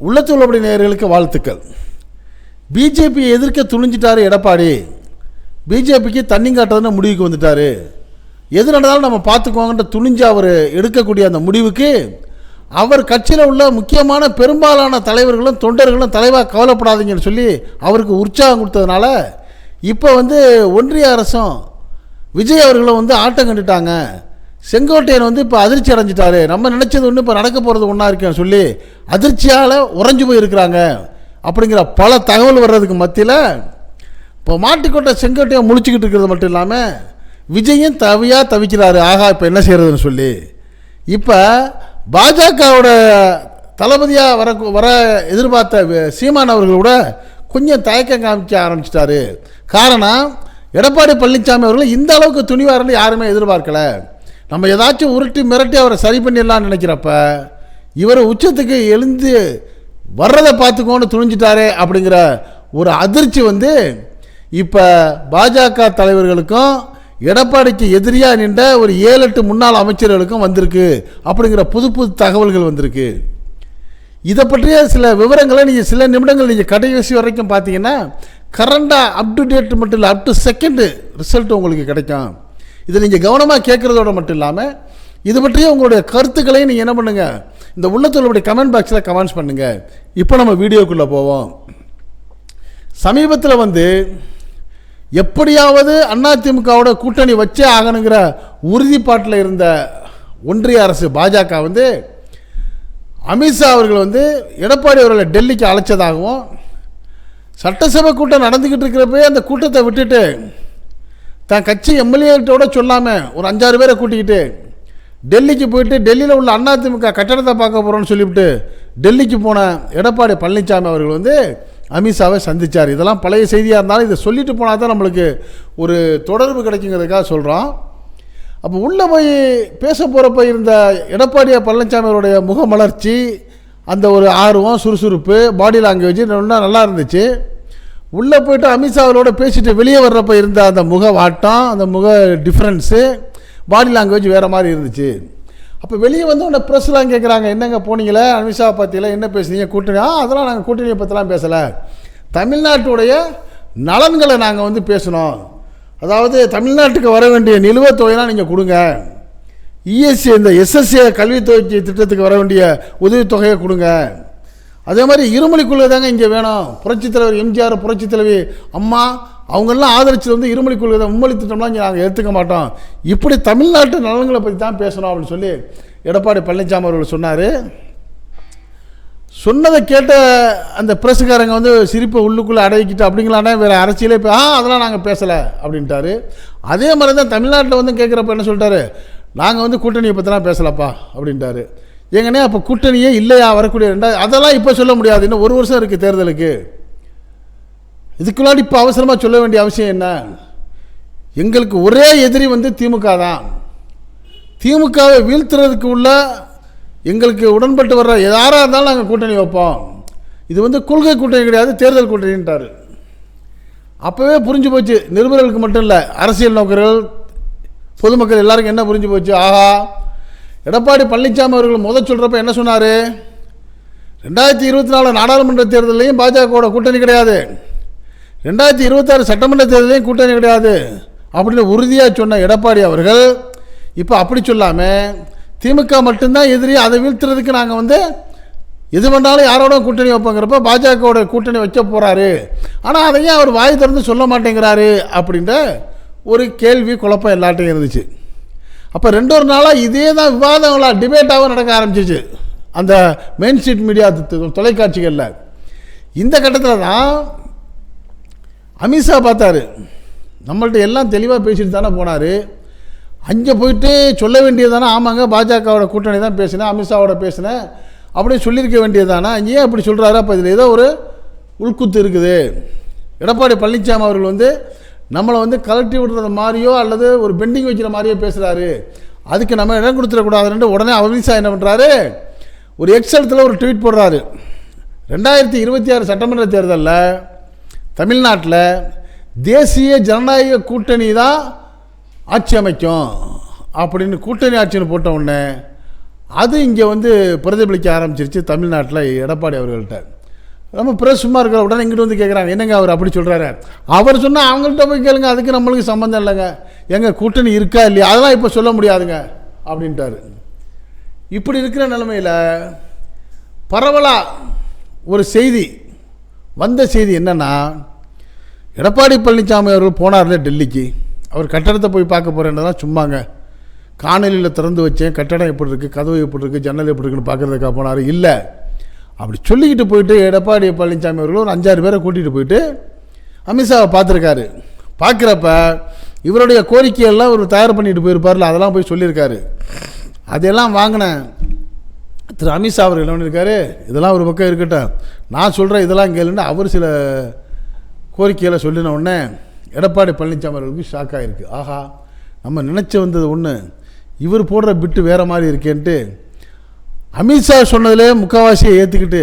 உள்ளத்துள்ளபடி நேயர்களுக்கு வாழ்த்துக்கள். பிஜேபியை எதிர்க்க துணிஞ்சிட்டார் எடப்பாடி. பிஜேபிக்கு தண்ணி காட்டுறதுன்னு முடிவுக்கு வந்துட்டாரு. எது நடந்தாலும் நம்ம பார்த்துக்குவாங்கன்ற துணிஞ்சு அவர் எடுக்கக்கூடிய அந்த முடிவுக்கு அவர் கட்சியில் உள்ள முக்கியமான பெரும்பாலான தலைவர்களும் தொண்டர்களும் தலைவாக கவலைப்படாதீங்கன்னு சொல்லி அவருக்கு உற்சாகம் கொடுத்ததுனால இப்போ வந்து ஒன்றிய அரசும் விஜய் அவர்களும் வந்து ஆட்டம் கண்டுட்டாங்க. செங்கோட்டையன் வந்து இப்போ அதிர்ச்சி அடைஞ்சிட்டாரு. நம்ம நினச்சது ஒன்று இப்போ நடக்க போகிறது ஒன்றா இருக்கேன் சொல்லி அதிர்ச்சியால் உறைஞ்சு போயிருக்கிறாங்க. அப்படிங்கிற பல தகவல் வர்றதுக்கு மத்தியில் இப்போ மாட்டுக்கோட்டை செங்கோட்டையை முழிச்சுக்கிட்டு இருக்கிறது மட்டும் இல்லாமல் விஜயும் தவியாக தவிக்கிறாரு. ஆகா இப்போ என்ன செய்கிறதுன்னு சொல்லி. இப்போ பாஜகவோட தளபதியாக வர வர எதிர்பார்த்த சீமான் அவர்கள் கூட கொஞ்சம் தயக்கம் காமிக்க ஆரம்பிச்சிட்டாரு. காரணம் எடப்பாடி பழனிசாமி அவர்கள் இந்த அளவுக்கு துணிவாரன்னு யாருமே எதிர்பார்க்கலை. நம்ம ஏதாச்சும் உருட்டி மிரட்டி அவரை சரி பண்ணிடலாம்னு நினைக்கிறப்ப இவர் உச்சத்துக்கு எழுந்து வர்றதை பார்த்துக்கோன்னு துணிஞ்சிட்டாரே அப்படிங்கிற ஒரு அதிர்ச்சி வந்து இப்போ பாஜக தலைவர்களுக்கும் எடப்பாடிக்கு எதிரியாக நின்ற ஒரு ஏழு எட்டு முன்னாள் அமைச்சர்களுக்கும் வந்திருக்கு அப்படிங்கிற புது புது தகவல்கள் வந்திருக்கு. இதை பற்றிய சில விவரங்களை நீங்கள் சில நிமிடங்கள் நீங்கள் கடைசி வரைக்கும் பார்த்தீங்கன்னா கரண்டாக அப் டு டேட் மட்டும் இல்லை அப் டு செகண்டு ரிசல்ட் உங்களுக்கு கிடைக்கும். இதை நீங்கள் கவனமாக கேட்குறதோட மட்டும் இல்லாமல் இது பற்றிய உங்களுடைய கருத்துக்களையும் நீங்கள் என்ன பண்ணுங்கள் இந்த உள்ளத்தோடைய கமெண்ட் பாக்ஸில் கமெண்ட்ஸ் பண்ணுங்கள் இப்போ நம்ம வீடியோக்குள்ளே போவோம். சமீபத்தில் வந்து எப்படியாவது அதிமுகவோட கூட்டணி வச்சே ஆகணுங்கிற உறுதிப்பாட்டில் இருந்த ஒன்றிய அரசு பாஜக வந்து அமித்ஷா அவர்கள் வந்து எடப்பாடி அவர்களை டெல்லிக்கு அழைச்சதாகவும் சட்டசபை கூட்டம் நடந்துக்கிட்டு இருக்கிறப்பவே அந்த கூட்டத்தை விட்டுட்டு தன் கட்சி எம்எல்ஏட்டோட சொல்லாமல் ஒரு அஞ்சாறு பேரை கூட்டிக்கிட்டு டெல்லிக்கு போயிட்டு டெல்லியில் உள்ள அதிமுக கட்டடத்தை பார்க்க போகிறோன்னு சொல்லிவிட்டு டெல்லிக்கு போன எடப்பாடி பழனிசாமி அவர்கள் வந்து அமித்ஷாவை சந்திச்சார். இதெல்லாம் பழைய செய்தியாக இருந்தாலும் இதை சொல்லிட்டு போனால் தான் நம்மளுக்கு ஒரு தொடர்பு கிடைக்குங்கிறதுக்காக சொல்கிறோம் அப்போ உள்ளே போய் பேச போகிறப்ப இருந்த எடப்பாடி பழனிசாமி அவருடைய முகமலர்ச்சி அந்த ஒரு ஆர்வம் சுறுசுறுப்பு பாடி லாங்குவேஜ் நல்லா இருந்துச்சு. உள்ளே போயிட்டு அமித்ஷாவோட பேசிட்டு வெளியே வர்றப்ப இருந்த அந்த முக வாட்டம் அந்த முக டிஃப்ரென்ஸு பாடி லாங்குவேஜ் வேறு மாதிரி இருந்துச்சு. அப்போ வெளியே வந்து உடனே ப்ரெஸ்லாம் கேட்குறாங்க என்னங்க போனீங்களே? அமித்ஷா பற்றியில் என்ன பேசுனீங்க? கூட்டணி ஆ அதெல்லாம் நாங்கள் கூட்டணியை பற்றிலாம் பேசலை. தமிழ்நாட்டுடைய நலன்களை நாங்கள் வந்து பேசினோம் அதாவது தமிழ்நாட்டுக்கு வர வேண்டிய நிலுவைத் தொகையெல்லாம் நீங்கள் கொடுங்க. இஎஸ்சி இந்த எஸ்எஸ்ஏ கல்வித்தொகை திட்டத்துக்கு வர வேண்டிய உதவித்தொகையை கொடுங்க. அதே மாதிரி இருமொழி தாங்க இங்கே வேணும். புரட்சித் தலைவர் எம்ஜிஆர் புரட்சித் தலைவி அம்மா அவங்கெல்லாம் ஆதரிச்சது வந்து இருமொழி கொள்கை தான். மும்மொழி திட்டம்லாம் இங்கே நாங்கள் ஏற்றுக்க மாட்டோம். இப்படி தமிழ்நாட்டு நலன்களை பற்றி தான் பேசணும் அப்படின்னு சொல்லி எடப்பாடி பழனிசாமி அவர்கள் சொன்னார். சொன்னதை கேட்ட அந்த பிரசுக்காரங்க வந்து சிரிப்பை உள்ளுக்குள்ளே அடக்கிட்டு அப்படிங்களாண்ணே வேறு அரசியலே இப்போ ஆ அதெல்லாம் நாங்கள் பேசலை அப்படின்ட்டாரு. அதே மாதிரி தான் தமிழ்நாட்டில் வந்து கேட்குறப்ப என்ன சொல்லிட்டாரு? நாங்கள் வந்து கூட்டணியை பற்றிலாம் பேசலப்பா அப்படின்ட்டாரு. ஏங்கண்ணே அப்போ கூட்டணியே இல்லையா வரக்கூடிய ரெண்டாவது அதெல்லாம் இப்போ சொல்ல முடியாது. இன்னும் ஒரு வருஷம் இருக்குது தேர்தலுக்கு. இதுக்குள்ளாடி இப்போ அவசரமாக சொல்ல வேண்டிய அவசியம் என்ன? எங்களுக்கு ஒரே எதிரி வந்து திமுக தான். திமுகவை வீழ்த்துறதுக்கு உள்ள எங்களுக்கு உடன்பட்டு வர்ற யாராக இருந்தாலும் நாங்கள் கூட்டணி வைப்போம். இது வந்து கொள்கை கூட்டணி கிடையாது தேர்தல் கூட்டணின்ட்டார் அப்போவே புரிஞ்சு போச்சு. நிருபர்களுக்கு மட்டும் இல்லை அரசியல் நோக்கர்கள் பொதுமக்கள் எல்லாருக்கும் என்ன புரிஞ்சு போச்சு? ஆஹா எடப்பாடி பழனிசாமி அவர்கள் முத சொல்கிறப்ப என்ன சொன்னார்? ரெண்டாயிரத்தி இருபத்தி நாலு நாடாளுமன்ற தேர்தலையும் பாஜகவோட கூட்டணி கிடையாது. ரெண்டாயிரத்தி இருபத்தாறு சட்டமன்ற தேர்தலையும் கூட்டணி கிடையாது. அப்படின்னு உறுதியாக சொன்ன எடப்பாடி அவர்கள் இப்போ அப்படி சொல்லாமல் திமுக மட்டும்தான் எதிரி அதை வீழ்த்துறதுக்கு நாங்கள் வந்து எது பண்ணாலும் யாரோட கூட்டணி வைப்போங்கிறப்ப பாஜகவோட கூட்டணி வைக்க போகிறாரு ஆனால் அதையும் அவர் வாய் திறந்து சொல்ல மாட்டேங்கிறாரு அப்படின்ற ஒரு கேள்வி குழப்பம் எல்லாட்டையும் இருந்துச்சு. அப்போ ரெண்டு ஒரு நாளாக இதே தான் விவாதங்களாக டிபேட்டாகவும் நடக்க ஆரம்பிச்சிச்சு அந்த மெயின் ஸ்ட்ரீட் மீடியா தொலைக்காட்சிகளில். இந்த கட்டத்தில் தான் அமித்ஷா பார்த்தாரு. நம்மள்ட்ட எல்லாம் தெளிவாக பேசிட்டு தானே போனார். அங்கே போயிட்டு சொல்ல வேண்டியதானே ஆமாங்க பாஜகவோட கூட்டணி தான் பேசினேன் அமித்ஷாவோட பேசினேன். அப்படின்னு சொல்லியிருக்க வேண்டியதானே ஏன் அப்படி சொல்கிறாரு அப்போ இதில் ஏதோ ஒரு உள்குத்து இருக்குது. எடப்பாடி பழனிசாமி அவர்கள் வந்து நம்மளை வந்து கலட்டி விடுறது மாதிரியோ அல்லது ஒரு பெண்டிங் வைக்கிற மாதிரியோ பேசுகிறாரு அதுக்கு நம்ம இடம் கொடுத்துடக்கூடாதுன்னு உடனே அமித்ஷா என்ன பண்ணுறாரு ஒரு எக்ஸலத்தில் ஒரு ட்வீட் போடுறாரு. ரெண்டாயிரத்தி இருபத்தி ஆறு சட்டமன்ற தேர்தலில் தமிழ்நாட்டில் தேசிய ஜனநாயக கூட்டணி தான் ஆட்சி அமைக்கும் அப்படின்னு கூட்டணி ஆட்சின்னு போட்ட உடனே அது இங்கே வந்து பிரதிபலிக்க ஆரம்பிச்சிருச்சு தமிழ்நாட்டில் எடப்பாடி அவர்கள்ட்ட. நம்ம பிரஸ் சும்மா இருக்கிற உடனே இங்கிட்டு வந்து கேட்குறாங்க என்னங்க அவர் அப்படி சொல்கிறாரு அவர் சொன்னால் அவங்கள்ட்ட போய் கேளுங்க அதுக்கு நம்மளுக்கு சம்மந்தம் இல்லைங்க. எங்கள் கூட்டணி இருக்கா இல்லையா? அதெல்லாம் இப்போ சொல்ல முடியாதுங்க அப்படின்ட்டாரு. இப்படி இருக்கிற நிலமையில் பரவலாக ஒரு செய்தி வந்த செய்தி என்னன்னா எடப்பாடி பழனிசாமி அவர்கள் போனார்ல டெல்லிக்கு. அவர் கட்டடத்தை போய் பார்க்க போகிறேன்னு சும்மாங்க. காணொலியில் திறந்து வச்சேன் கட்டடம் எப்படி இருக்குது கதவு எப்படி இருக்குது ஜன்னல் எப்படி இருக்குன்னு பார்க்குறதுக்காக போனார். இல்லை அப்படி சொல்லிக்கிட்டு போயிட்டு எடப்பாடி பழனிசாமி அவர்கள் ஒரு அஞ்சாறு பேரை கூட்டிகிட்டு போயிட்டு அமித்ஷாவை பார்த்துருக்காரு. பார்க்குறப்ப இவருடைய கோரிக்கையெல்லாம் அவர் தயார் பண்ணிட்டு போயிருப்பார்ல அதெல்லாம் போய் சொல்லியிருக்காரு. அதையெல்லாம் வாங்கினேன். திரு அமித்ஷா அவர்கள் என்ன பண்ணியிருக்காரு? இதெல்லாம் ஒரு பக்கம் இருக்கட்டும். நான் சொல்கிறேன் இதெல்லாம் கேளுன்னு அவர் சில கோரிக்கைகளை சொல்லின உடனே எடப்பாடி பழனிசாமி அவர்களுக்கு ஷாக் ஆகிருக்கு ஆஹா நம்ம நினச்சி வந்தது ஒன்று இவர் போடுற பிட்டு வேறு மாதிரி இருக்கேன்ட்டு அமித்ஷா சொன்னதிலே முக்கால்வாசியை ஏற்றுக்கிட்டு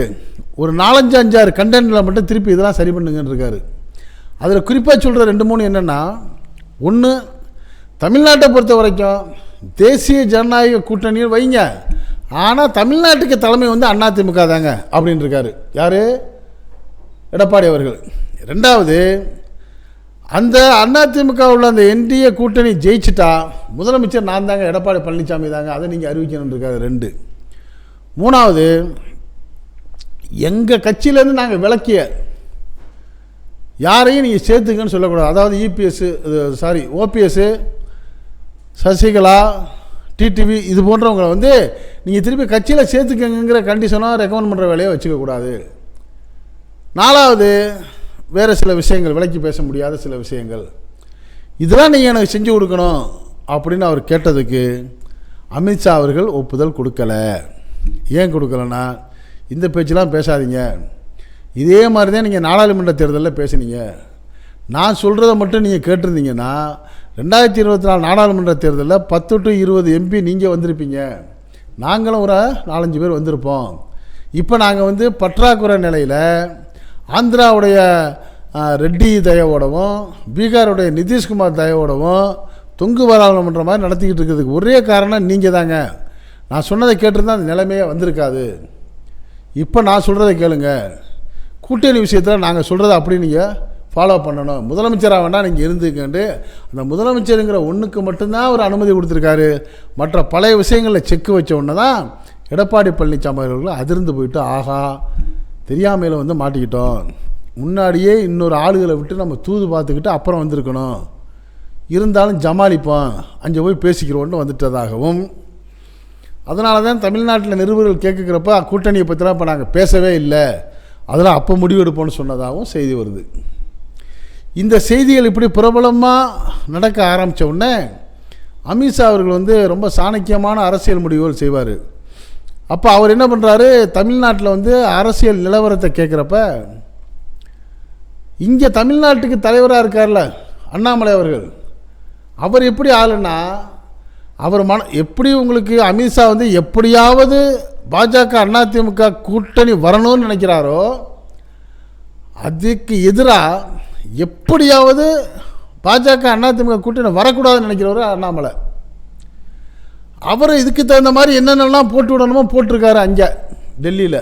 ஒரு நாலஞ்சு அஞ்சாறு கண்டென்ட்டில் மட்டும் திருப்பி இதெல்லாம் சரி பண்ணுங்கன்னு இருக்காரு. அதில் குறிப்பாக சொல்கிற ரெண்டு மூணு என்னென்னா ஒன்று தமிழ்நாட்டை பொறுத்த வரைக்கும் தேசிய ஜனநாயக கூட்டணியில் வைங்க. ஆனால் தமிழ்நாட்டுக்கு தலைமை வந்து அதிமுக தாங்க அப்படின்னு இருக்காரு. யார்? எடப்பாடி அவர்கள். ரெண்டாவது அந்த அதிமுக உள்ள அந்த என்டிஏ கூட்டணி ஜெயிச்சிட்டா முதலமைச்சர் நான் தாங்க எடப்பாடி பழனிசாமி தாங்க அதை நீங்கள் அறிவிக்கணும்னு இருக்காரு ரெண்டு. மூணாவது எங்கள் கட்சியிலேருந்து நாங்கள் விளக்கிய யாரையும் நீங்கள் சேர்த்துக்கன்னு சொல்லக்கூடாது. அதாவது EPS sorry OPS Sasikala TTV இது போன்றவங்களை வந்து நீங்கள் திருப்பி கட்சியில் சேர்த்துக்கங்கிற கண்டிஷனாக ரெக்கமெண்ட் பண்ணுற வேலையை வச்சுக்கக்கூடாது நாலாவது வேறு சில விஷயங்கள் விலக்கி பேச முடியாத சில விஷயங்கள். இதெல்லாம் நீங்கள் எனக்கு செஞ்சு கொடுக்கணும் அப்படின்னு அவர் கேட்டதுக்கு அமித்ஷா அவர்கள் ஒப்புதல் கொடுக்கல. ஏன் கொடுக்கலன்னா இந்த பேச்செலாம் பேசாதீங்க. இதே மாதிரி தான் நீங்கள் நாடாளுமன்ற தேர்தலில் பேசுனீங்க. நான் சொல்கிறத மட்டும் நீங்கள் கேட்டிருந்தீங்கன்னா ரெண்டாயிரத்தி இருபத்தி நாலு நாடாளுமன்ற தேர்தலில் பத்து டு இருபது எம்பி நீங்கள் வந்திருப்பீங்க. நாங்களும் ஒரு நாலஞ்சு பேர் வந்திருப்போம். இப்போ நாங்கள் வந்து பற்றாக்குறை நிலையில் ஆந்திராவுடைய ரெட்டி தயவோடவும் பீகாருடைய நிதிஷ்குமார் தயவோடவும் தொங்கு பாராளுமன்ற மாதிரி நடத்திக்கிட்டு இருக்கிறதுக்கு ஒரே காரணம் நீங்கள் தாங்க நான் சொன்னதை கேட்டிருந்தா அந்த நிலைமையே வந்திருக்காது. இப்போ நான் சொல்கிறத கேளுங்க. கூட்டணி விஷயத்தில் நாங்கள் சொல்கிறத அப்படி நீங்கள் ஃபாலோ பண்ணணும். முதலமைச்சராக வேண்டாம் நீங்கள் இருந்துக்கண்டு அந்த முதலமைச்சருங்கிற ஒன்றுக்கு மட்டும்தான் அவர் அனுமதி கொடுத்துருக்காரு. மற்ற பழைய விஷயங்களில் செக்கு வச்ச உடனே தான் எடப்பாடி பழனிசாமி அவர்கள் அதிர்ந்து போயிட்டு ஆகா தெரியாமையில் வந்து மாட்டிக்கிட்டோம். முன்னாடியே இன்னொரு ஆளுகளை விட்டு நம்ம தூது பார்த்துக்கிட்டு அப்புறம் வந்திருக்கணும். இருந்தாலும் ஜமாளிப்போம் அங்கே போய் பேசிக்கிறோன்னு வந்துட்டதாகவும் அதனால தான் தமிழ்நாட்டில் நிருபர்கள் கேட்குறப்ப கூட்டணியை பற்றிலாம் இப்போ நாங்கள் பேசவே இல்லை. அதெல்லாம் அப்போ முடிவெடுப்போம்னு சொன்னதாகவும் செய்தி வருது. இந்த செய்திகள் இப்படி பிரபலமாக நடக்க ஆரம்பித்த உடனே அமித்ஷா அவர்கள் வந்து ரொம்ப சாணக்கியமான அரசியல் முடிவுகள் செய்வார். அப்போ அவர் என்ன பண்ணுறாரு தமிழ்நாட்டில் வந்து அரசியல் நிலவரத்தை கேட்குறப்ப இங்கே தமிழ்நாட்டுக்கு தலைவராக இருக்கார்ல அண்ணாமலை அவர்கள். அவர் எப்படி ஆளுன்னா அவர் மன எப்படி உங்களுக்கு அமித்ஷா வந்து எப்படியாவது பாஜக அதிமுக கூட்டணி வரணும்னு நினைக்கிறாரோ அதுக்கு எதிராக எப்படியாவது பாஜக அதிமுக கூட்டணி வரக்கூடாதுன்னு நினைக்கிறவர் அண்ணாமலை. அவர் இதுக்கு தகுந்த மாதிரி என்னென்னலாம் போட்டு விடணுமோ போட்டிருக்காரு அங்கே டெல்லியில்.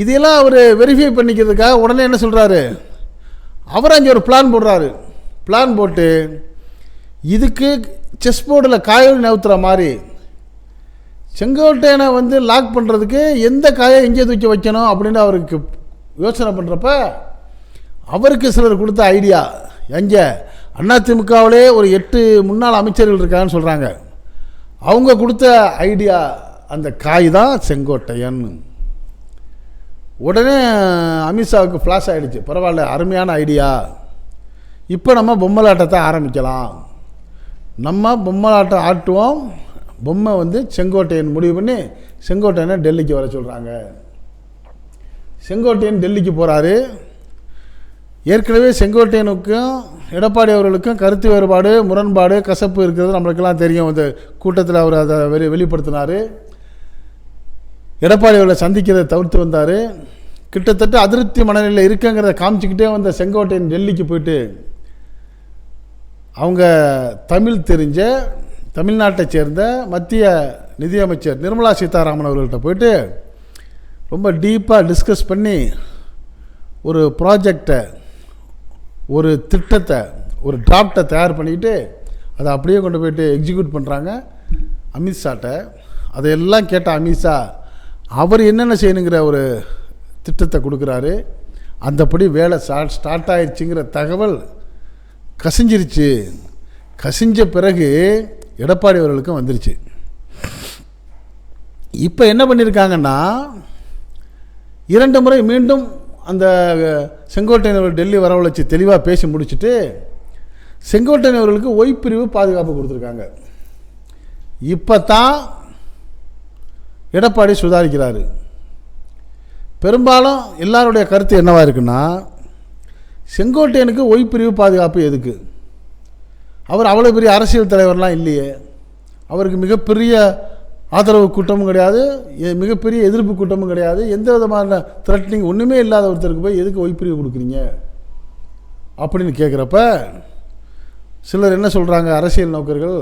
இதையெல்லாம் அவர் வெரிஃபை பண்ணிக்கிறதுக்காக உடனே என்ன சொல்கிறாரு அவர் அங்கே ஒரு பிளான் போடுறாரு. பிளான் போட்டு இதுக்கு செஸ் போர்டில் காயோடு நவுத்துற மாதிரி. செங்கோட்டையனை வந்து லாக் பண்ணுறதுக்கு எந்த காயை எங்கே தூக்கி வைக்கணும் அப்படின்னு அவருக்கு யோசனை பண்ணுறப்ப அவருக்கு சிலர் கொடுத்த ஐடியா எங்கே? அதிமுகவிலே ஒரு எட்டு முன்னாள் அமைச்சர்கள் இருக்காங்கன்னு சொல்கிறாங்க அவங்க கொடுத்த ஐடியா அந்த காய் தான் செங்கோட்டையன். உடனே அமித்ஷாவுக்கு ஃப்ளாஷ் ஆகிடுச்சு பரவாயில்ல அருமையான ஐடியா இப்போ நம்ம பொம்மலாட்டத்தை ஆரம்பிக்கலாம். நம்ம பொம்மலாட்டம் ஆட்டுவோம். பொம்மை வந்து செங்கோட்டையன் முடிவு பண்ணி செங்கோட்டையனை டெல்லிக்கு வர சொல்கிறாங்க செங்கோட்டையன் டெல்லிக்கு போகிறாரு ஏற்கனவே செங்கோட்டையனுக்கும் எடப்பாடி அவர்களுக்கும் கருத்து வேறுபாடு முரண்பாடு கசப்பு இருக்கிறது நம்மளுக்கெல்லாம் தெரியும். இந்த கூட்டத்தில் அவர் அதை வெளி வெளிப்படுத்தினார். எடப்பாடி அவர்களை சந்திக்கிறதை தவிர்த்து வந்தார். கிட்டத்தட்ட அதிருப்தி மனநிலையில் இருக்குங்கிறத காமிச்சிக்கிட்டே வந்த செங்கோட்டையன் டெல்லிக்கு போயிட்டு அவங்க தமிழ் தெரிஞ்ச தமிழ்நாட்டை சேர்ந்த மத்திய நிதியமைச்சர் நிர்மலா சீதாராமன் அவர்கள்ட்ட போயிட்டு ரொம்ப டீப்பாக டிஸ்கஸ் பண்ணி ஒரு ப்ராஜெக்டை ஒரு திட்டத்தை ஒரு டிராப்டை தயார் பண்ணிக்கிட்டு அதை அப்படியே கொண்டு போயிட்டு எக்ஸிக்யூட் பண்ணுறாங்க அமித்ஷாட்ட அதையெல்லாம் கேட்ட அமித்ஷா அவர் என்னென்ன செய்யணுங்கிற ஒரு திட்டத்தை கொடுக்குறாரு. அந்தபடி வேலை ஸ்டார்ட் ஸ்டார்ட் ஆயிடுச்சுங்கிற தகவல் கசிஞ்சிருச்சு. கசிஞ்ச பிறகு எடப்பாடி அவர்களுக்கும் வந்துருச்சு. இப்போ என்ன பண்ணியிருக்காங்கன்னா இரண்டு முறை மீண்டும் அந்த செங்கோட்டையன் அவர்கள் டெல்லி வரவழைச்சு தெளிவாக பேசி முடிச்சுட்டு செங்கோட்டையன் அவர்களுக்கு ஒய்பிரிவு பாதுகாப்பு கொடுத்துருக்காங்க. இப்போ தான் எடப்பாடி சுதாரிக்கிறாரு. பெரும்பாலும் எல்லாருடைய கருத்து என்னவாக இருக்குன்னா செங்கோட்டையனுக்கு ஒய்பிரிவு பாதுகாப்பு எதுக்கு? அவர் அவ்வளோ பெரிய அரசியல் தலைவர்லாம் இல்லையே. அவருக்கு மிகப்பெரிய ஆதரவு கூட்டமும் கிடையாது மிகப்பெரிய எதிர்ப்பு கூட்டமும் கிடையாது. எந்த விதமான த்ரெட்னிங் ஒன்றுமே இல்லாத ஒருத்தருக்கு போய் எதுக்கு ஒய்பிரிவு கொடுக்குறீங்க? அப்படின்னு கேட்குறப்ப சிலர் என்ன சொல்கிறாங்க அரசியல் நோக்கர்கள்?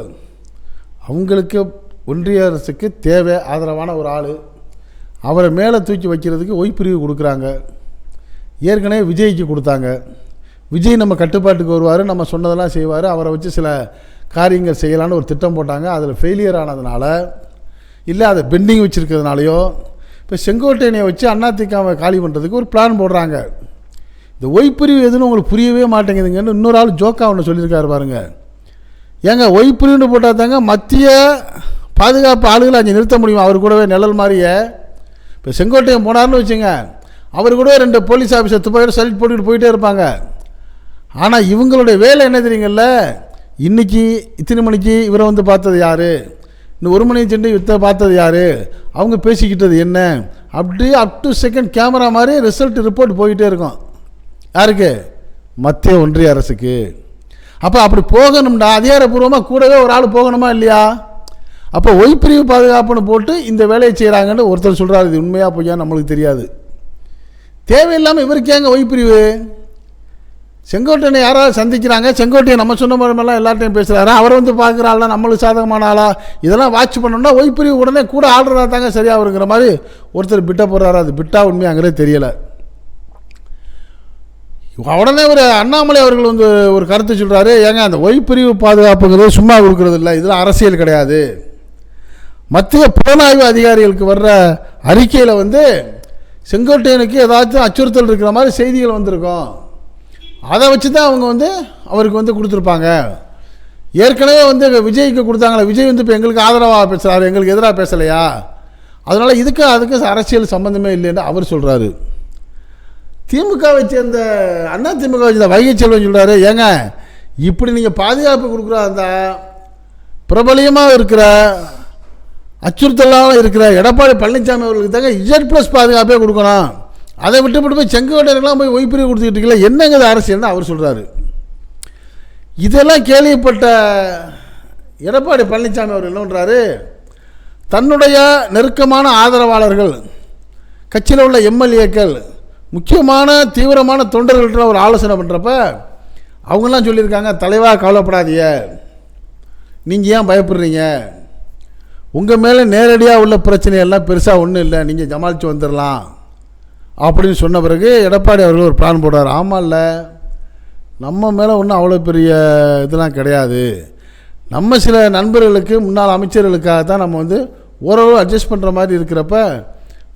அவங்களுக்கு ஒன்றிய அரசுக்கு தேவை ஆதரவான ஒரு ஆள். அவரை மேலே தூக்கி வைக்கிறதுக்கு ஒய்பிரிவு கொடுக்குறாங்க. ஏற்கனவே விஜய்க்கு கொடுத்தாங்க. விஜய் நம்ம கட்டுப்பாட்டுக்கு வருவார் நம்ம சொன்னதெல்லாம் செய்வார். அவரை வச்சு சில காரியங்கள் செய்யலான்னு ஒரு திட்டம் போட்டாங்க. அதில் ஃபெயிலியர் ஆனதுனால இல்லை அதை பெண்டிங் வச்சுருக்கிறதுனாலையோ இப்போ செங்கோட்டையனை வச்சு அதிமுகவை காலி பண்ணுறதுக்கு ஒரு பிளான் போடுறாங்க. இந்த ஒய்ப்பிரிவு எதுன்னு உங்களுக்கு புரியவே மாட்டேங்குதுங்கன்னு இன்னொரு ஆள் ஜோக்கா ஒன்று சொல்லியிருக்காரு பாருங்க. ஏங்க ஒய்ப்பிரிவுன்னு போட்டால் தாங்க மத்திய பாதுகாப்பு ஆளுகளை அங்கே நிறுத்த முடியும். அவர் கூடவே நிழல் மாதிரியே இப்போ செங்கோட்டையன் போனார்னு வச்சுங்க அவர் கூட ரெண்டு போலீஸ் ஆஃபீஸர் துப்பாக்கியோட சல்ட் போட்டுக்கிட்டு போயிட்டே இருப்பாங்க. ஆனால் இவங்களுடைய வேலை என்ன தெரியுங்கள்ல இன்னைக்கு இத்தனை மணிக்கு இவரை வந்து பார்த்தது யார்? இன்னும் ஒரு மணி சென்று இத்த பார்த்தது யார்? அவங்க பேசிக்கிட்டது என்ன? அப்படி அப் டு செகண்ட் கேமரா மாதிரி ரிசல்ட் ரிப்போர்ட் போயிட்டே இருக்கும். யாருக்கு? மத்திய ஒன்றிய அரசுக்கு. அப்போ அப்படி போகணும்னா அதிகாரப்பூர்வமாக கூடவே ஒரு ஆள் போகணுமா இல்லையா? அப்போ ஒய்பிரிவு பாதுகாப்புன்னு போட்டு இந்த வேலையை செய்கிறாங்கன்னு ஒருத்தர் சொல்கிறாரு இது உண்மையாக பொய்யா நம்மளுக்கு தெரியாது. தேவையில்லாமல் இவருக்கு ஏங்க ஒய்பிரிவு செங்கோட்டையனை யாராவது சந்திக்கிறாங்க? செங்கோட்டையை நம்ம சொன்ன மாதிரிலாம் எல்லார்ட்டையும் பேசுகிறாரு அவர் வந்து பார்க்குறாள் நம்மளுக்கு சாதகமான ஆளா? இதெல்லாம் வாட்ச் பண்ணோம்னா ஒய்பிரிவு உடனே கூட ஆடுறதா தாங்க சரியாக வருங்கிற மாதிரி ஒருத்தர் பிட்ட போடுறாரு. அது பிட்டா உண்மையாங்கிறதே தெரியலை. உடனே ஒரு அண்ணாமலை அவர்கள் வந்து ஒரு கருத்து சொல்கிறாரு ஏங்க அந்த ஒய்பிரிவு பாதுகாப்புங்கிறது சும்மா கொடுக்குறது இல்லை. இதில் அரசியல் கிடையாது. மத்திய புலனாய்வு அதிகாரிகளுக்கு வர்ற அறிக்கையில் வந்து செங்கோட்டையனுக்கு ஏதாச்சும் அச்சுறுத்தல் இருக்கிற மாதிரி செய்திகள் வந்திருக்கும். அதை வச்சு தான் அவங்க வந்து அவருக்கு வந்து கொடுத்துருப்பாங்க. ஏற்கனவே வந்து விஜய்க்கு கொடுத்தாங்களே விஜய் வந்து இப்போ எங்களுக்கு ஆதரவாக பேசுகிறாரு எங்களுக்கு எதிராக பேசலையா? அதனால் இதுக்கு அதுக்கு அரசியல் சம்மந்தமே இல்லைன்னு அவர் சொல்கிறாரு திமுகவை சேர்ந்த அண்ணா திமுகவை சேர்ந்த வைகை செல்வன் சொல்கிறாரு ஏங்க இப்படி நீங்கள் பாதுகாப்பு கொடுக்குறா இருந்தால் பிரபலியமாக இருக்கிற அச்சுறுத்தலாக இருக்கிற எடப்பாடி பழனிசாமி அவர்களுக்கு தாங்க இஜட் ப்ளஸ் பாதுகாப்பே கொடுக்கணும். அதை விட்டு விட்டு போய் செங்கோட்டையர்கள்லாம் போய் ஒய்பிரிவு கொடுத்துக்கிட்டு இருக்கீங்களா? என்னங்க இது அரசியல்னு அவர் சொல்கிறாரு இதெல்லாம் கேள்விப்பட்ட எடப்பாடி பழனிசாமி அவர் என்ன பண்ணுறாரு தன்னுடைய நெருக்கமான ஆதரவாளர்கள் கட்சியில் உள்ள எம்எல்ஏக்கள் முக்கியமான தீவிரமான தொண்டர்கள்ட்ட ஒரு ஆலோசனை பண்ணுறப்ப அவங்கெல்லாம் சொல்லியிருக்காங்க தலைவா கவலைப்படாதீங்க. நீங்கள் ஏன் பயப்படுறீங்க? உங்கள் மேலே நேரடியாக உள்ள பிரச்சனையெல்லாம் பெருசாக ஒன்றும் இல்லை. நீங்கள் சமாளித்து வந்துடலாம் அப்படின்னு சொன்ன பிறகு எடப்பாடி அவர்கள் ஒரு பிளான் போடுறார். இல்லை. நம்ம மேலே ஒன்றும் அவ்வளோ பெரிய இதெல்லாம் கிடையாது. நம்ம சில நண்பர்களுக்கு முன்னாள் அமைச்சர்களுக்காக தான் நம்ம வந்து ஓரளவு அட்ஜஸ்ட் பண்ணுற மாதிரி இருக்கிறப்ப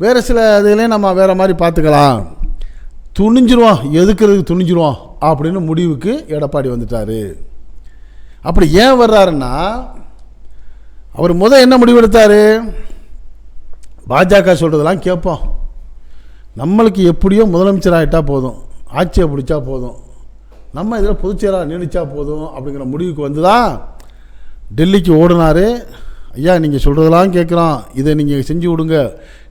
வேறு சில இதுலேயும் நம்ம வேறு மாதிரி பார்த்துக்கலாம். துணிஞ்சிருவோம் எதுக்குறதுக்கு துணிஞ்சிருவோம் அப்படின்னு முடிவுக்கு எடப்பாடி வந்துட்டார். அப்படி ஏன் வர்றாருன்னா அவர் முதல் என்ன முடிவெடுத்தார்? பாஜக சொல்கிறதெல்லாம் கேட்போம். நம்மளுக்கு எப்படியோ முதலமைச்சர் ஆகிட்டா போதும். ஆட்சியை பிடிச்சா போதும். நம்ம இதில் பொதுச்செயலாளர் நீடிச்சா போதும் அப்படிங்கிற முடிவுக்கு வந்து தான் டெல்லிக்கு ஓடினார். ஐயா நீங்கள் சொல்கிறதெல்லாம் கேட்குறோம். இதை நீங்கள் செஞ்சு விடுங்க.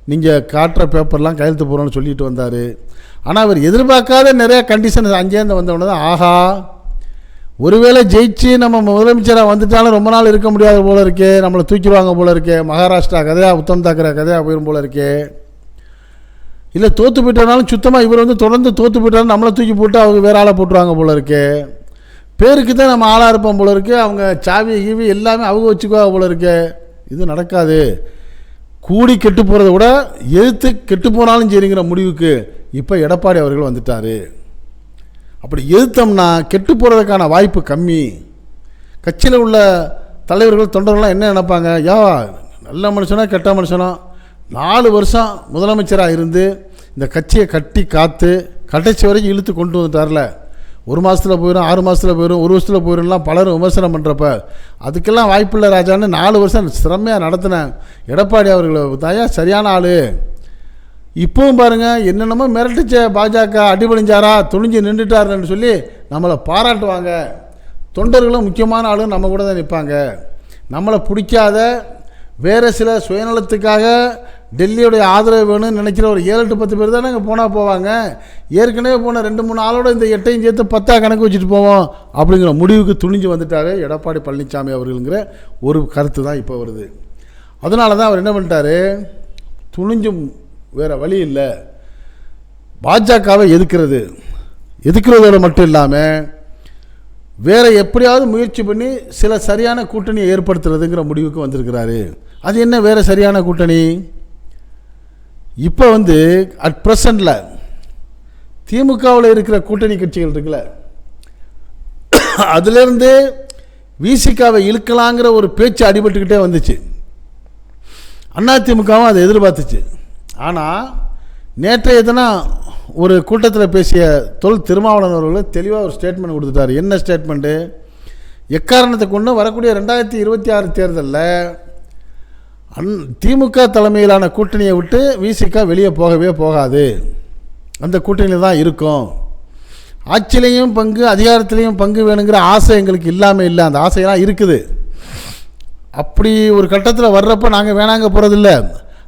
நீங்கள் காட்டுற பேப்பர்லாம் கையெழுத்து போகிறோன்னு சொல்லிட்டு வந்தார். ஆனால் அவர் எதிர்பார்க்காத நிறைய கண்டிஷன் அங்கேருந்து வந்தவொடனே தான். ஆஹா! ஒருவேளை ஜெயிச்சு நம்ம முதலமைச்சராக வந்துட்டாலும் ரொம்ப நாள் இருக்க முடியாத போல இருக்கே நம்மளை தூக்கிடுவாங்க போல இருக்கே மகாராஷ்டிரா கதையா உத்தம் தாக்கரே கதையா போயிடும் போல இருக்கே. இல்லை தோற்று போயிட்டனாலும் சுத்தமாக இவர் வந்து தொடர்ந்து தோற்று போயிட்டாலும் நம்மளை தூக்கி போட்டு அவங்க வேற ஆளை போட்டுருவாங்க போல இருக்கே. பேருக்கு தான் நம்ம ஆளாக இருப்போம் போல இருக்கு அவங்க சாவி கீவி எல்லாமே அவங்க வச்சுக்குவாங்க போல இருக்கு. இது நடக்காது. கூடி கெட்டு போகிறத விட எதிர்த்து கெட்டு போனாலும் சரிங்கிற முடிவுக்கு இப்போ எடப்பாடி அவர்கள் வந்துட்டார். அப்படி எதிர்த்தோம்னா கெட்டு போகிறதுக்கான வாய்ப்பு கம்மி. கட்சியில் உள்ள தலைவர்கள் தொண்டர்கள்லாம் என்ன நினைப்பாங்க? யா நல்ல மனுஷனோ கெட்ட மனுஷனோ? நாலு வருஷம் முதலமைச்சராக இருந்து இந்த கட்சியை கட்டி காத்து கடைசி வரைக்கும் இழுத்து கொண்டு வந்துட்டார்ல. ஒரு மாதத்தில் போயிடும் ஆறு மாதத்தில் போயிடும் ஒரு வருஷத்தில் போயிடும்லாம் பலரும் விமர்சனம் பண்ணுறப்ப அதுக்கெல்லாம் வாய்ப்பில்லை ராஜான்னு நாலு வருஷம் சிறமையாக நடத்தினேன். எடப்பாடி அவர்களை தாயா சரியான ஆள். இப்போவும் பாருங்க என்னென்னமோ மிரட்டுச்ச. பாஜக அடிபணிஞ்சாரா? துணிஞ்சு நின்றுட்டாருன்னு சொல்லி நம்மளை பாராட்டுவாங்க. தொண்டர்களும் முக்கியமான ஆளும் நம்ம கூட தான் நிற்பாங்க. நம்மளை பிடிக்காத வேறு சில சுயநலத்துக்காக டெல்லியோடைய ஆதரவு வேணும்னு நினைக்கிற ஒரு ஏழு எட்டு பத்து பேர் தானே அங்கே போனால் போவாங்க. ஏற்கனவே போன ரெண்டு மூணு ஆளோட இந்த எட்டையும் சேர்த்து பத்தா கணக்கு வச்சுட்டு போவோம் அப்படிங்கிற முடிவுக்கு துணிஞ்சு வந்துட்டாரு எடப்பாடி பழனிசாமி அவர்களுங்கிற ஒரு கருத்து தான் இப்போ வருது. அதனால தான் அவர் என்ன பண்ணிட்டாரு? துணிஞ்சும் வேறு வழி இல்லை. பாஜகவை எதுக்கிறது? எதுக்கிறதோட மட்டும் இல்லாமல் வேறு எப்படியாவது முயற்சி பண்ணி சில சரியான கூட்டணியை ஏற்படுத்துறதுங்கிற முடிவுக்கு வந்திருக்கிறாரு. அது என்ன வேறு சரியான கூட்டணி? இப்போ வந்து அட் ப்ரெசண்டில் திமுகவில் இருக்கிற கூட்டணி கட்சிகள் இருக்குல்ல. அதுலேருந்து விசிகாவை இழுக்கலாங்கிற ஒரு பேச்சு அடிபட்டுக்கிட்டே வந்துச்சு. அதிமுகவும் அதை எதிர்பார்த்துச்சு. ஆனால் நேற்றைய தினம் ஒரு கூட்டத்தில் பேசிய தொல் திருமாவளவன் அவர்கள் தெளிவாக ஒரு ஸ்டேட்மெண்ட் கொடுத்துட்டார். என்ன ஸ்டேட்மெண்ட்டு எக்காரணத்தை கொண்டு வரக்கூடிய ரெண்டாயிரத்தி இருபத்தி ஆறு தேர்தலில் அந் திமுக தலைமையிலான கூட்டணியை விட்டு விசிக வெளியே போகவே போகாது. அந்த கூட்டணியில் தான் இருக்கும். ஆட்சியிலையும் பங்கு அதிகாரத்திலையும் பங்கு வேணுங்கிற ஆசை எங்களுக்கு இல்லாமல் இல்லை. அந்த ஆசையெல்லாம் இருக்குது. அப்படி ஒரு கட்டத்தில் வர்றப்போ நாங்கள் வேணாங்க போகிறதில்ல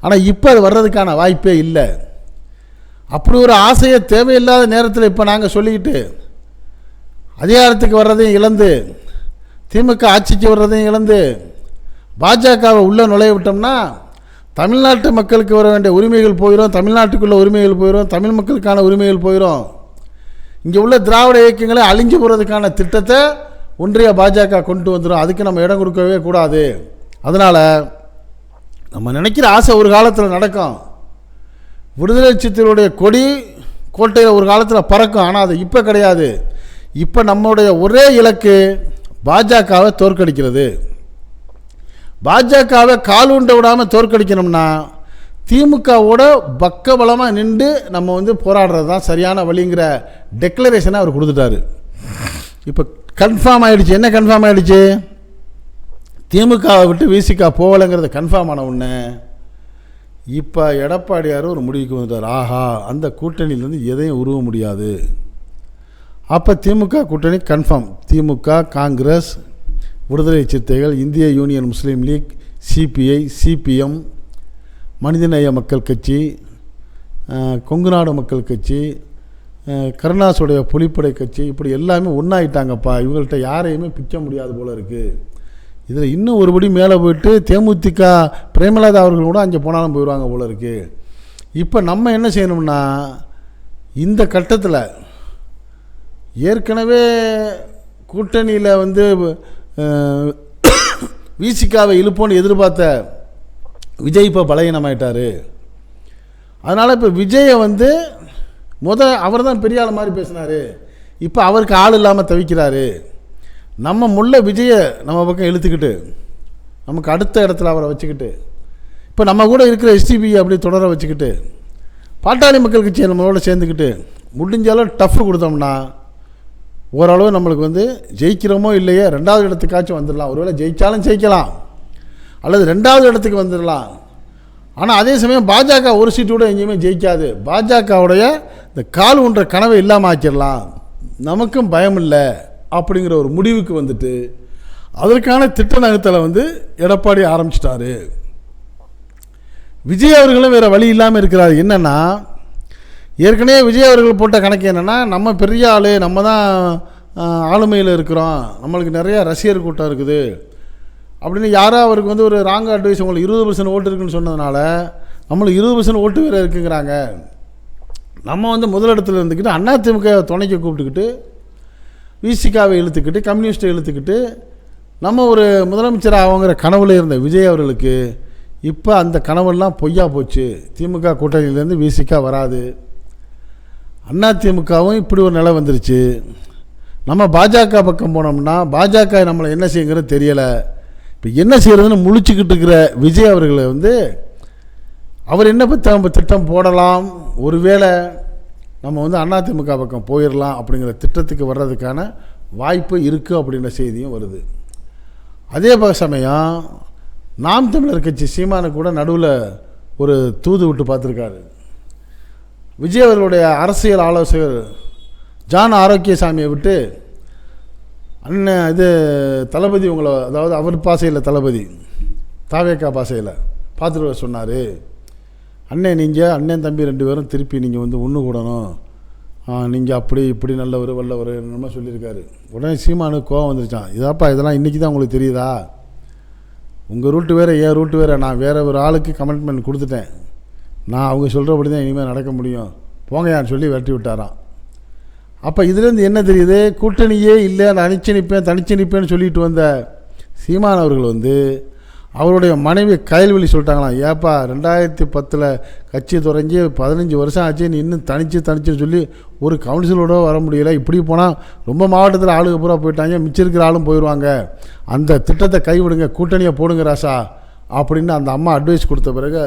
ஆனால் இப்போ அது வர்றதுக்கான வாய்ப்பே இல்லை. அப்படி ஒரு ஆசையை தேவையில்லாத நேரத்தில் இப்போ நாங்கள் சொல்லிக்கிட்டு அதிகாரத்துக்கு வர்றதையும் இழந்து திமுக ஆட்சிக்கு வர்றதையும் இழந்து பாஜகவை உள்ளே நுழைய விட்டோம்னா தமிழ்நாட்டு மக்களுக்கு வர வேண்டிய உரிமைகள் போயிடும் தமிழ்நாட்டுக்குள்ள உரிமைகள் போயிடும் தமிழ் மக்களுக்கான உரிமைகள் போயிடும் இங்கே உள்ள திராவிட இயக்கங்களை அழிஞ்சு போகிறதுக்கான திட்டத்தை ஒன்றிய பாஜக கொண்டு வந்துடும் அதுக்கு நம்ம இடம் கொடுக்கவே கூடாது. அதனால் நம்ம நினைக்கிற ஆசை ஒரு காலத்தில் நடக்கும். விடுதலை சித்திரருடைய கொடி கோட்டையில் ஒரு காலத்தில் பறக்கும் ஆனால் அது இப்போ கிடையாது. இப்போ நம்மளுடைய ஒரே இலக்கு பாஜகவை தோற்கடிக்கிறது. பாஜகவை கால் உண்ட விடாமல் தோற்கடிக்கணும்னா திமுகவோட பக்கபலமாக நின்று நம்ம வந்து போராடுறது தான் சரியான வழிங்கிற டெக்ளரேஷனை அவர் கொடுத்துட்டாரு. இப்போ கன்ஃபார்ம் ஆயிடுச்சு. என்ன கன்ஃபார்ம் ஆகிடுச்சு திமுகவை விட்டு விசிகா போகலைங்கிறது கன்ஃபார்ம் ஆன உடனே இப்போ எடப்பாடியார் ஒரு முடிவுக்கு வந்துட்டார். ஆஹா அந்த கூட்டணியிலேருந்து எதையும் உருவ முடியாது. அப்போ திமுக கூட்டணி கன்ஃபார்ம் திமுக காங்கிரஸ் விடுதலை சிறுத்தைகள் இந்திய Union Muslim League CPI CPM Manithaneya Makkal Katchi Kongunadu மக்கள் கட்சி கருணாசுடைய புலிப்படை கட்சி இப்படி எல்லாமே ஒன்றாயிட்டாங்கப்பா இவங்கள்ட்ட யாரையுமே பிக்க முடியாது போல இருக்குது இதில் இன்னும் ஒருபடி மேலே போயிட்டு தேமுதிக பிரேமலதா அவர்கள் கூட அங்கே போனாலும் போயிடுவாங்க போல இருக்குது இப்போ நம்ம என்ன செய்யணும்னா இந்த கட்டத்தில் ஏற்கனவே கூட்டணியில் வந்து வீசிக்காவை விசிகாவை இழுப்போன்னு எதிர்பார்த்த விஜய் இப்போ பலகீனமாயிட்டார். அதனால் இப்போ விஜயை வந்து முத அவர் தான் பெரிய ஆள் மாதிரி பேசினார். இப்போ அவருக்கு ஆள் இல்லாமல் தவிக்கிறாரு. நம்ம முல்லை விஜயை நம்ம பக்கம் இழுத்துக்கிட்டு நமக்கு அடுத்த இடத்துல அவரை வச்சுக்கிட்டு இப்போ நம்ம கூட இருக்கிற எஸ்டிபி அப்படி தொடர வச்சுக்கிட்டு பாட்டாளி மக்கள் கட்சியை நம்மளோட சேர்ந்துக்கிட்டு முடிஞ்ச அளவு டஃப் கொடுத்தோம்னா ஓரளவு நம்மளுக்கு வந்து ஜெயிக்கிறோமோ இல்லையோ ரெண்டாவது இடத்துக்காச்சும் வந்துடலாம். ஒருவேளை ஜெயித்தாலும் ஜெயிக்கலாம். அல்லது ரெண்டாவது இடத்துக்கு வந்துடலாம். ஆனால் அதே சமயம் பாஜக ஒரு சீட்டு கூட எங்கேயுமே ஜெயிக்காது. பாஜகவுடைய இந்த கால் ஊன்ற கனவை இல்லாமல் ஆக்கிடலாம். நமக்கும் பயம் இல்லை அப்படிங்கிற ஒரு முடிவுக்கு வந்துட்டு அதற்கான திட்ட நகர்த்தலை வந்து எடப்பாடி ஆரம்பிச்சிட்டாரு. விஜய் அவர்களும் வேறு வழி இல்லாமல் இருக்கிறார். என்னென்னா ஏற்கனவே விஜய் அவர்கள் போட்ட கணக்கு என்னென்னா நம்ம பெரிய ஆள் நம்ம தான் ஆளுமையில் இருக்கிறோம். நம்மளுக்கு நிறைய ரசிகர் கூட்டம் இருக்குது. அப்படின்னு யாரோ அவருக்கு வந்து ஒரு ராங் அட்வைஸ் உங்களுக்கு இருபது பர்சன்ட் ஓட்டு இருக்குன்னு சொன்னதுனால நம்மளுக்கு இருபது பர்சன்ட் ஓட்டு வேறு இருக்குங்கிறாங்க. நம்ம வந்து முதலிடத்தில் இருந்துக்கிட்டு அதிமுக துணைக்கு கூப்பிட்டுக்கிட்டு விசிகாவை இழுத்துக்கிட்டு கம்யூனிஸ்ட்டை இழுத்துக்கிட்டு நம்ம ஒரு முதலமைச்சர் ஆகுங்கிற கனவுல இருந்த விஜய் அவர்களுக்கு இப்போ அந்த கனவெல்லாம் பொய்யா போச்சு. திமுக கூட்டணியிலேருந்து விசிகா வராது. அண்ணா திமுகவும் இப்படி ஒரு நிலை வந்துருச்சு. நம்ம பாஜக பக்கம் போனோம்னா பாஜக நம்மளை என்ன செய்யுங்கிறது தெரியலை. இப்போ என்ன செய்கிறதுன்னு முழிச்சுக்கிட்டு இருக்கிற விஜய் அவர்களை வந்து அவர் என்ன பற்றி நம்ம திட்டம் போடலாம்? ஒருவேளை நம்ம வந்து அதிமுக பக்கம் போயிடலாம் அப்படிங்கிற திட்டத்துக்கு வர்றதுக்கான வாய்ப்பு இருக்குது அப்படின்ற செய்தியும் வருது. அதே சமயம் நாம் தமிழர் கட்சி சீமானு கூட நடுவில் ஒரு தூது விட்டு பார்த்துருக்காரு. விஜய் அவர்களுடைய அரசியல் ஆலோசகர் ஜான் ஆரோக்கியசாமியை விட்டு அண்ணன் இது தளபதி உங்களை அதாவது அவர் பாசையில் தளபதி தாவேக்கா பாசையில் பார்த்துட்டு சொன்னார். அண்ணே நீங்கள் அண்ணன் தம்பி ரெண்டு பேரும் திருப்பி நீங்கள் வந்து ஒன்று கூடணும். நீங்கள் அப்படி இப்படி நல்லவர் வல்லவர் என்னமோ சொல்லியிருக்காரு. உடனே சீமானுக்கு கோவம் வந்துருச்சான் இதாப்பா இதெல்லாம் இன்றைக்கி தான் உங்களுக்கு தெரியுதா? உங்கள் ரூட்டு வேறு என் ரூட்டு வேறு. நான் வேறு ஒரு ஆளுக்கு கமிட்மெண்ட் கொடுத்துட்டேன். நான் அவங்க சொல்கிறபடி தான் இனிமேல் நடக்க முடியும். போங்கயான்னு சொல்லி விரட்டி விட்டாராம். அப்போ இதுலேருந்து என்ன தெரியுது? கூட்டணியே இல்லை நான் அணிச்சு நிற்பேன் தனிச்சு நிற்பேன்னு சொல்லிட்டு வந்த சீமான் அவர்கள் வந்து அவருடைய மனைவி கயல்வெளி சொல்லிட்டாங்களாம் ஏப்பா ரெண்டாயிரத்தி பத்தில் கட்சி தொடங்கி பதினஞ்சு வருஷம் ஆச்சு நீ இன்னும் தனிச்சு தனிச்சுன்னு சொல்லி ஒரு கவுன்சிலோட வர முடியல. இப்படி போனால் ரொம்ப மாவட்டத்தில் ஆளுக பூரா போயிட்டாங்க மிச்சம் இருக்கிற ஆளும் போயிடுவாங்க அந்த திட்டத்தை கைவிடுங்க கூட்டணியை போடுங்க ராசா அப்படின்னு அந்த அம்மா அட்வைஸ் கொடுத்த பிறகு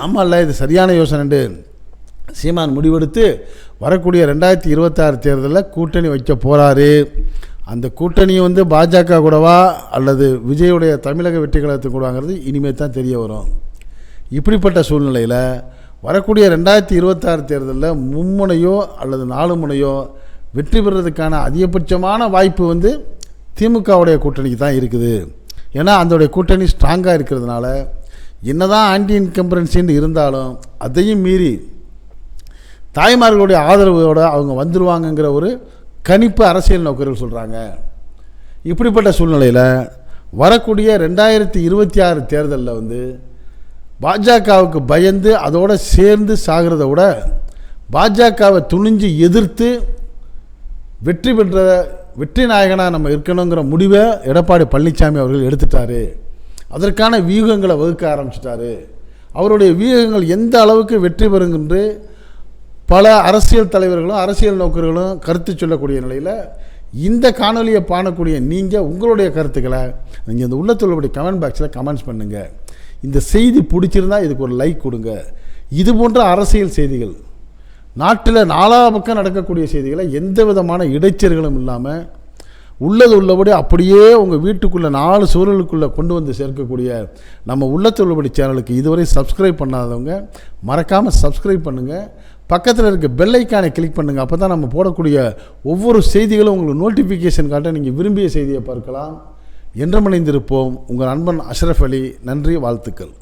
ஆமாம் இல்லை இது சரியான யோசனைண்டு சீமான் முடிவெடுத்து வரக்கூடிய ரெண்டாயிரத்தி இருபத்தாறு தேர்தலில் கூட்டணி வைக்க போகிறாரு அந்த கூட்டணி வந்து பாஜக கூடவா அல்லது விஜயுடைய தமிழக வெற்றி கழகத்துக்கு கூடவாங்கிறது இனிமேல் தான் தெரிய வரும். இப்படிப்பட்ட சூழ்நிலையில் வரக்கூடிய ரெண்டாயிரத்தி இருபத்தாறு தேர்தலில் மும்முனையோ அல்லது நாலு முனையோ வெற்றி பெறுறதுக்கான அதிகபட்சமான வாய்ப்பு வந்து திமுகவுடைய கூட்டணிக்கு தான் இருக்குது. ஏன்னா அதோடைய கூட்டணி ஸ்ட்ராங்காக இருக்கிறதுனால என்னதான் ஆன்டி இன்கம்பரன்சின்னு இருந்தாலும் அதையும் மீறி தாய்மார்களுடைய ஆதரவோடு அவங்க வந்துருவாங்கங்கிற ஒரு கணிப்பு அரசியல் நோக்கர்கள் சொல்கிறாங்க இப்படிப்பட்ட சூழ்நிலையில் வரக்கூடிய ரெண்டாயிரத்தி இருபத்தி ஆறு தேர்தலில் வந்து பாஜகவுக்கு பயந்து அதோட சேர்ந்து சாகிறத விட பாஜகவை துணிஞ்சு எதிர்த்து வெற்றி பெற்ற வெற்றி நாயகனாக நம்ம இருக்கணுங்கிற முடிவை எடப்பாடி பழனிசாமி அவர்கள் எடுத்துட்டாரு. அதற்கான வியூகங்களை வகுக்க ஆரம்பிச்சிட்டாரு. அவருடைய வியூகங்கள் எந்த அளவுக்கு வெற்றி பெறுங்கன்று பல அரசியல் தலைவர்களும் அரசியல் நோக்கர்களும் கருத்து சொல்லக்கூடிய நிலையில் இந்த காணொலியை பாணக்கூடிய நீங்கள் உங்களுடைய கருத்துக்களை நீங்கள் இந்த உள்ளத்துள்ளபடி கமெண்ட் பாக்ஸில் கமெண்ட்ஸ் பண்ணுங்கள் இந்த செய்தி பிடிச்சிருந்தா இதுக்கு ஒரு லைக் கொடுங்க. இது போன்ற அரசியல் செய்திகள் நாட்டில் நாலா பக்கம் நடக்கக்கூடிய செய்திகளை எந்த விதமான இடைச்சல்களும் இல்லாமல் உள்ளது உள்ளபடி அப்படியே உங்கள் வீட்டுக்குள்ளே நாலு சூழலுக்குள்ளே கொண்டு வந்து சேர்க்கக்கூடிய நம்ம உள்ளத்தில் உள்ளபடி சேனலுக்கு இதுவரை சப்ஸ்கிரைப் பண்ணாதவங்க மறக்காமல் சப்ஸ்கிரைப் பண்ணுங்கள் பக்கத்தில் இருக்க பெல்லைக்கானை கிளிக் பண்ணுங்கள் அப்போ தான் நம்ம போடக்கூடிய ஒவ்வொரு செய்திகளும் உங்களுக்கு நோட்டிஃபிகேஷன் காட்ட நீங்கள் விரும்பிய செய்தியை பார்க்கலாம். என்றமடைந்திருப்போம் உங்கள் நண்பன் அஷ்ரஃப் அலி. நன்றி வாழ்த்துக்கள்.